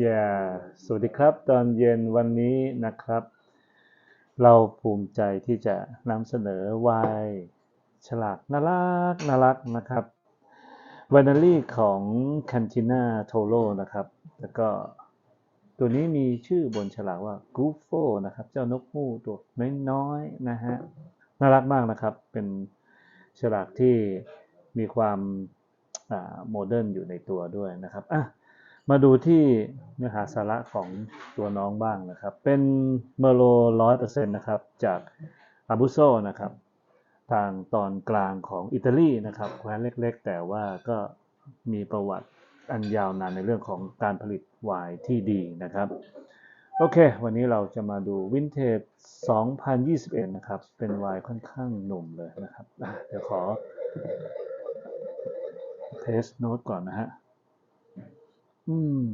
อย่าสวัสดีครับตอนเย็นวันนี้นะครับ เราภูมิใจที่จะนำเสนอไวน์ฉลากน่ารักน่ารักนะครับวานารี่ของ Cantina Toro นะครับ แล้วก็ตัวนี้มีชื่อบนฉลากว่า g o o f o นะครับ เจ้านกฮูกตัวน้อยๆนะฮะน่ารักมากนะครับ เป็นฉลากที่มีความโมเดิร์นอยู่ในตัวด้วยนะครับอะ มาดูที่เนื้อหาสาระของตัวน้องบ้างนะครับ เป็นเมโลร้อยเปอร์เซ็นต์นะครับ จากอาบุโซนะครับ ทางตอนกลางของอิตาลีนะครับแคว้นเล็กๆ แต่ว่าก็มีประวัติอันยาวนานในเรื่องของการผลิตไวน์ที่ดีนะครับ โอเค วันนี้เราจะมาดูวินเทจ 2021 นะครับ เป็นไวน์ค่อนข้างหนุ่มเลยนะครับ เดี๋ยวขอเทสโน้ตก่อนนะฮะ อืม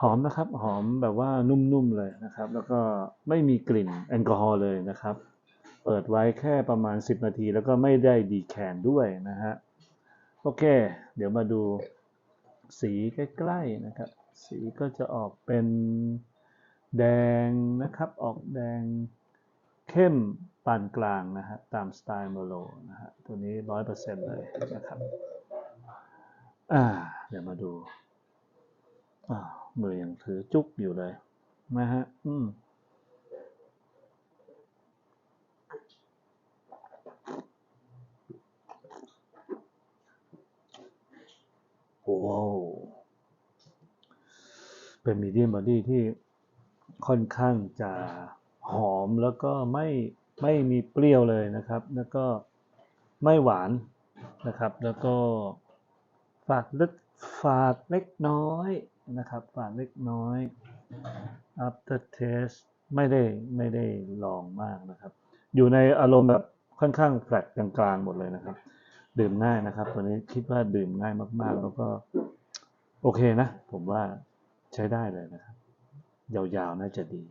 หอมนะครับ หอมแบบว่านุ่ม ๆ เลยนะครับ แล้วก็ไม่มีกลิ่นแอลกอฮอล์เลยนะครับ เปิดไว้แค่ประมาณ 10 นาที แล้วก็ไม่ได้ดีแคนด้วยนะฮะ โอเค เดี๋ยวมาดูสีใกล้ ๆ นะครับ สีก็จะออกเป็นแดงนะครับ ออกแดงเข้มปานกลางนะฮะ ตามสไตล์เมโลนะฮะ ตัวนี้ร้อยเปอร์เซ็นต์เลยนะครับ อ่า เดี๋ยวมาดูอ่ามือยังถือจุ๊บอยู่เลยนะฮะ อืมโอ้เป็นมีเดียมบอดี้ที่ค่อนข้างจะหอมแล้วก็ไม่ไม่มีเปรี้ยวเลยนะครับ แล้วก็ไม่หวานนะครับ แล้วก็ ฝาดลึกฝาดเล็กน้อยนะครับ ฝาดเล็กน้อย after taste ไม่ได้ไม่ได้ลองมากนะครับ อยู่ในอารมณ์แบบค่อนข้างแฟลตกลางๆหมดเลยนะครับ ดื่มง่ายนะครับ ตัวนี้คิดว่าดื่มง่ายมากๆ แล้วก็โอเคนะ ผมว่าใช้ได้เลยนะครับ ยาวๆน่าจะดี